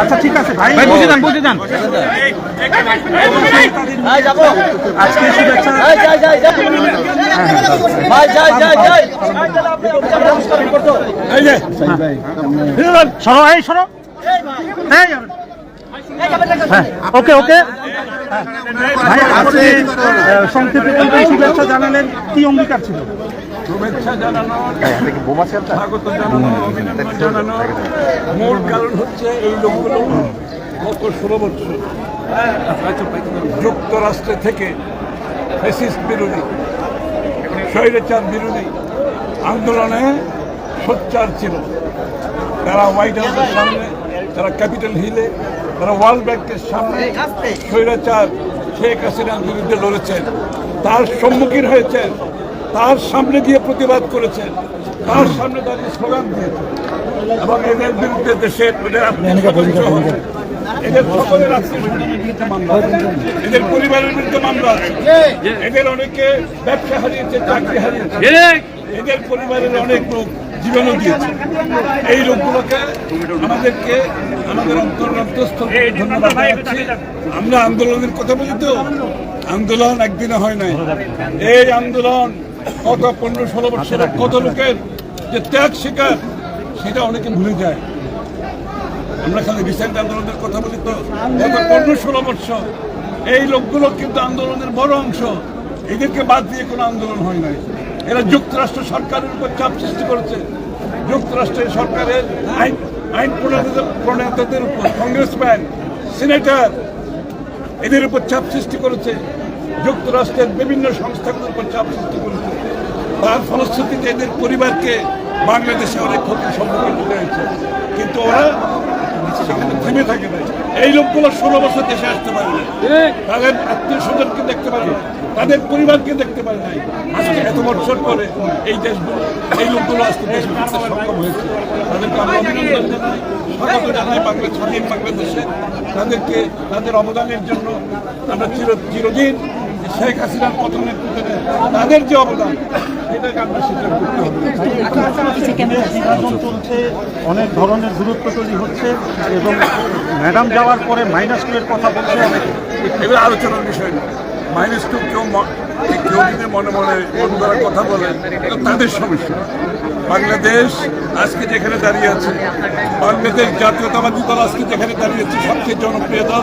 আচ্ছা ঠিক আছে ভাই। ভাই বুঝে যান বুঝে যান। আজকে শুভেচ্ছা সরো এই সরো। এই, হ্যাঁ ওকে ওকে। ভাই আজকে সংক্ষেপে শুভেচ্ছা জানালেন কি অঙ্গীকার ছিল? শুভেচ্ছা স্বাগত অভিনন্দন জানানো। মূল কারণ হচ্ছে এই লোকগুলো গত ষোলো বছর যুক্তরাষ্ট্রে থেকে ফেসিস্ট বিরোধী স্বৈরাচার বিরোধী আন্দোলনে সোচ্চার ছিল। তারা হোয়াইট হাউসের সামনে তারা ক্যাপিটাল হিলে তারা ওয়ার্ল্ড ব্যাংকের সামনে স্বৈরাচার শেখ হাসিনার বিরুদ্ধে লড়েছেন। তার সম্মুখীন হয়েছেন তার সামনে দিয়ে প্রতিবাদ করেছেন। তার সামনে দাঁড়িয়ে স্লোগান দিয়েছেন এবং এদের বিরুদ্ধে দেশের এদের সহ এদের সকলের। এদের পরিবারের বিরুদ্ধে মামলা। আছে এদের অনেকে ব্যবসা হারিয়েছে চাকরি হারিয়েছে। এদের পরিবারের অনেক লোক জীবনও দিয়েছে। এই লোকগুলোকে আমাদেরকে আমাদের অন্তর্গতস্থ ধন্যবাদ জানাচ্ছি। আমরা আন্দোলনের কথা বলি তো? আন্দোলন একদিনে হয় নাই। এই আন্দোলন কত পনেরো ষোলো বছরের কত লোকের যে ত্যাগ শিকার সেটা অনেকে ভুলে যায়। আমরা খালি রিসেন্ট আন্দোলনের কথা বলি তো। গত পনেরো ষোলো বছর এই লোকগুলো কিন্তু আন্দোলনের বড় অংশ। এদেরকে বাদ দিয়ে কোনো আন্দোলন হয় নাই। এরা যুক্তরাষ্ট্র সরকারের উপর চাপ সৃষ্টি করেছে। যুক্তরাষ্ট্রের সরকারের আইন আইন প্রণেতাদের প্রণেতাদের উপর কংগ্রেসম্যান সিনেটর এদের উপর চাপ সৃষ্টি করেছে। যুক্তরাষ্ট্রের বিভিন্ন সংস্থাগুলোর উপর চাপ সৃষ্টি করেছে। তার ফলশ্রুতিতে এদের পরিবারকে বাংলাদেশে অনেক ক্ষতির সম্মুখীন হতে হয়েছে। কিন্তু ওরা থেমে থাকে না এই লোকগুলো ষোলো বছর দেশে আসতে পারে না তাদের আত্মীয় স্বজনকে দেখতে পারে না তাদের পরিবারকে দেখতে পারে নাই। আজকে এত বছর পরে এই দেশগুলো, এই লোকগুলো আজকে দেশ সক্ষম হয়েছে। তাদেরকে আমরা অভিনন্দন জানাই। স্বাগত জানাই বাংলা স্বাধীন বাংলাদেশে। তাদেরকে, তাদের অবদানের জন্য আমরা চির চিরদিন শেখ হাসিনার পতনের তাদের যে অবদান সেটাকে আমরা স্বীকার করতে হবে। চলছে অনেক ধরনের দূরত্ব তৈরি হচ্ছে এবং ম্যাডাম যাওয়ার পরে মাইনাস টু এর কথা বলছে এগুলো আলোচনার বিষয় না। মাইনাস টু কেউ ম- কেউ যদি মনে মনে মন কথা বলে তাদের সমস্যা। বাংলাদেশ আজকে যেখানে দাঁড়িয়ে আছে বাংলাদেশ জাতীয়তাবাদী দল আজকে যেখানে দাঁড়িয়ে আছে সবচেয়ে জনপ্রিয় দল